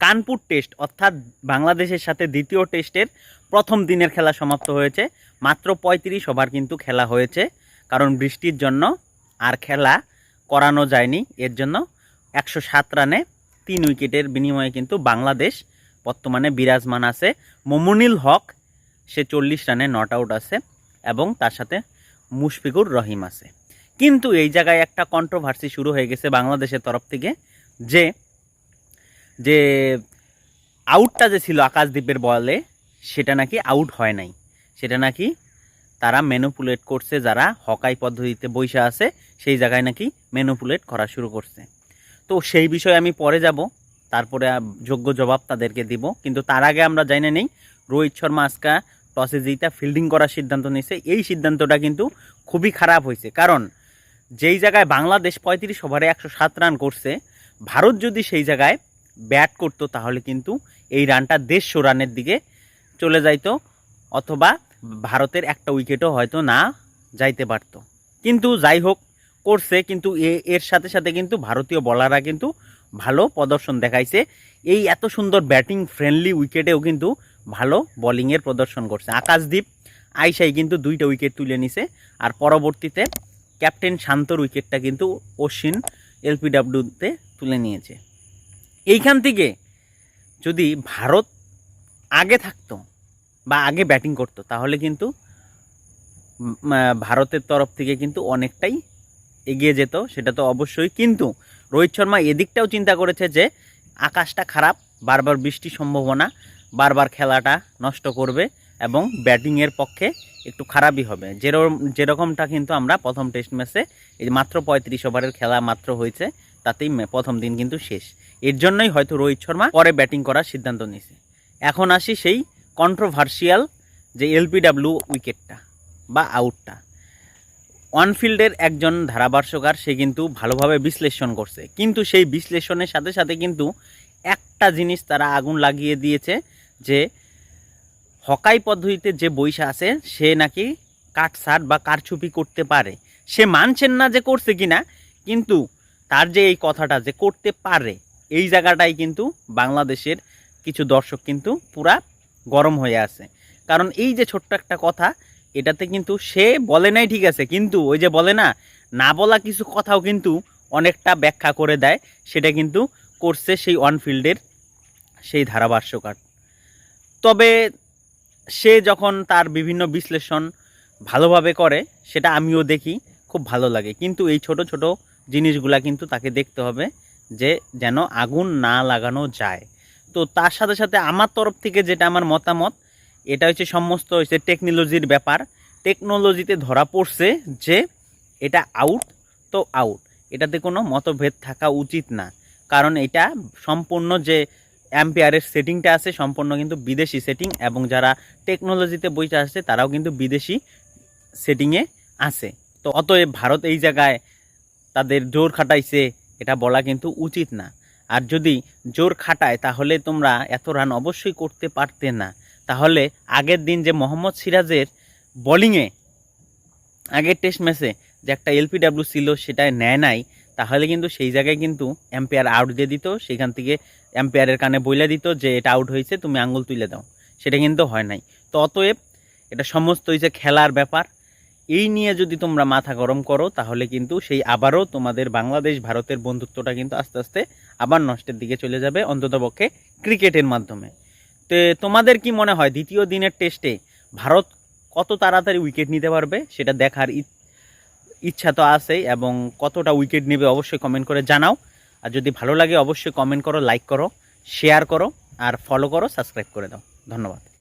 Kanpur test, অর্থাৎ বাংলাদেশের সাথে দ্বিতীয় টেস্টের প্রথম দিনের খেলা সমাপ্ত হয়েছে। মাত্র পঁয়ত্রিশ ওভার কিন্তু খেলা হয়েছে, কারণ বৃষ্টির জন্য আর খেলা করানো যায়নি। এর জন্য একশো সাত রানে তিন উইকেটের বিনিময়ে কিন্তু বাংলাদেশ বর্তমানে বিরাজমান আছে। মমুনিল হক, সে চল্লিশ রানে নট আউট আছে এবং তার সাথে মুশফিকুর রহিম আছে। কিন্তু এই জায়গায় একটা কন্ট্রোভার্সি শুরু হয়ে গেছে বাংলাদেশের তরফ থেকে যে যে আউটটা যে ছিল আকাশদ্বীপের বলে, সেটা নাকি আউট হয় নাই। সেটা নাকি তারা ম্যানুপুলেট করছে, যারা হকাই পদ্ধতিতে বৈশা আছে, সেই জায়গায় নাকি ম্যানুপুলেট করা শুরু করছে। তো সেই বিষয়ে আমি পরে যাব, তারপরে যোগ্য জবাব তাদেরকে দিব। কিন্তু তার আগে আমরা জানি নেই, রোহিত শর্মা আজকা টসে জিতা ফিল্ডিং করার সিদ্ধান্ত নিয়েছে, এই সিদ্ধান্তটা কিন্তু খুবই খারাপ হয়েছে। কারণ যেই জায়গায় বাংলাদেশ পঁয়ত্রিশ ওভারে একশো সাত রান করছে, ভারত যদি সেই জায়গায় ব্যাট করতো, তাহলে কিন্তু এই রানটা দেড়শো রানের দিকে চলে যাইতো, অথবা ভারতের একটা উইকেটও হয়তো না যাইতে পারতো। কিন্তু যাই হোক, করছে, কিন্তু এর সাথে সাথে কিন্তু ভারতীয় বলাররা কিন্তু ভালো প্রদর্শন দেখাইছে। এই এত সুন্দর ব্যাটিং ফ্রেন্ডলি উইকেটেও কিন্তু ভালো বোলিংয়ের প্রদর্শন করছে। আকাশদ্বীপ আইসাই কিন্তু দুইটা উইকেট তুলে নিছে, আর পরবর্তীতে ক্যাপ্টেন শান্তর উইকেটটা কিন্তু অশ্বিন, এলপিডাব্লিউতে তুলে নিয়েছে। এইখান থেকে যদি ভারত আগে থাকতো বা আগে ব্যাটিং করতো, তাহলে কিন্তু ভারতের তরফ থেকে কিন্তু অনেকটাই এগিয়ে যেত, সেটা তো অবশ্যই। কিন্তু রোহিত শর্মা এদিকটাও চিন্তা করেছে যে আকাশটা খারাপ, বারবার বৃষ্টির সম্ভাবনা, বারবার খেলাটা নষ্ট করবে এবং ব্যাটিংয়ের পক্ষে একটু খারাপই হবে। যেরকম যেরকমটা কিন্তু আমরা প্রথম টেস্ট ম্যাচে এই মাত্র পঁয়ত্রিশ ওভারের খেলা মাত্র হয়েছে, তাতেই প্রথম দিন কিন্তু শেষ। এর জন্যই হয়তো রোহিত শর্মা পরে ব্যাটিং করার সিদ্ধান্ত নিয়েছে। এখন আসি সেই কন্ট্রোভার্সিয়াল যে এলপিডাব্লিউ উইকেটটা বা আউটটা অনফিল্ডের একজন ধারাভাষ্যকার, সে কিন্তু ভালোভাবে বিশ্লেষণ করছে। কিন্তু সেই বিশ্লেষণের সাথে সাথে কিন্তু একটা জিনিস তারা আগুন লাগিয়ে দিয়েছে যে হকাই পদ্ধতিতে যে বৈশা আছে, সে নাকি কাটসাট বা কারচুপি করতে পারে। সে মানছেন না যে করছে কিনা, কিন্তু তার যে এই কথাটা যে করতে পারে এই জায়গাটাই কিন্তু বাংলাদেশের কিছু দর্শক কিন্তু পুরা গরম হয়ে আছে। কারণ এই যে ছোট্ট একটা কথা, এটাতে কিন্তু সে বলে নাই ঠিক আছে, কিন্তু ওই যে বলে না না বলা কিছু কথাও কিন্তু অনেকটা ব্যাখ্যা করে দেয়, সেটা কিন্তু করছে সেই অনফিল্ডের সেই ধারাভাষ্যকার। তবে সে যখন তার বিভিন্ন বিশ্লেষণ ভালোভাবে করে, সেটা আমিও দেখি, খুব ভালো লাগে। কিন্তু এই ছোট ছোট জিনিসগুলা কিন্তু তাকে দেখতে হবে। যে যেন আগুন না লাগানো যায়। তো তার সাথে সাথে আমার তরফ থেকে যেটা আমার মতামত, এটা হচ্ছে সমস্ত হচ্ছে টেকনোলজির ব্যাপার। টেকনোলজিতে ধরা পড়ছে যে এটা আউট তো আউট এটাতে কোনো মতভেদ থাকা উচিত না। কারণ এটা সম্পূর্ণ যে অ্যাম্পিয়ারের সেটিংটা আছে, সম্পূর্ণ কিন্তু বিদেশি সেটিং এবং যারা টেকনোলজিতে বইটা আসছে তারাও কিন্তু বিদেশি সেটিংয়ে আছে। তো অতএব ভারত এই জায়গায় তাদের জোর খাটাইছে এটা বলা কিন্তু উচিত না। আর যদি জোর খাটায়, তাহলে তোমরা এত রান অবশ্যই করতে পারতে না। তাহলে আগের দিন যে মোহাম্মদ সিরাজের বোলিংয়ে আগের টেস্ট ম্যাচে যে একটা এলপিডাব্লিউ ছিল সেটায় নেয় নাই, তাহলে কিন্তু সেই জায়গায় কিন্তু এম্পায়ার আউট দিয়ে দিত। সেখান থেকে এম্পায়ারের কানে বইলে দিত যে এটা আউট হয়েছে, তুমি আঙ্গুল তুলে দাও। সেটা কিন্তু হয় নাই। তো অতএব এটা সমস্ত হয়েছে খেলার ব্যাপার এই নিয়ে যদি তোমরা মাথা গরম করো, তাহলে কিন্তু সেই আবারও তোমাদের বাংলাদেশ, ভারতের বন্ধুত্বটা কিন্তু আস্তে আস্তে আবার নষ্টের দিকে চলে যাবে অন্ততপক্ষে ক্রিকেটের মাধ্যমে। তো তোমাদের কি মনে হয় দ্বিতীয় দিনের টেস্টে ভারত কত তাড়াতাড়ি উইকেট নিতে পারবে? সেটা দেখার ইচ্ছা তো আছেই এবং কতটা উইকেট নেবে অবশ্যই কমেন্ট করে জানাও। আর যদি ভালো লাগে অবশ্যই কমেন্ট করো লাইক করো শেয়ার করো, আর ফলো করো সাবস্ক্রাইব করে দাও। ধন্যবাদ।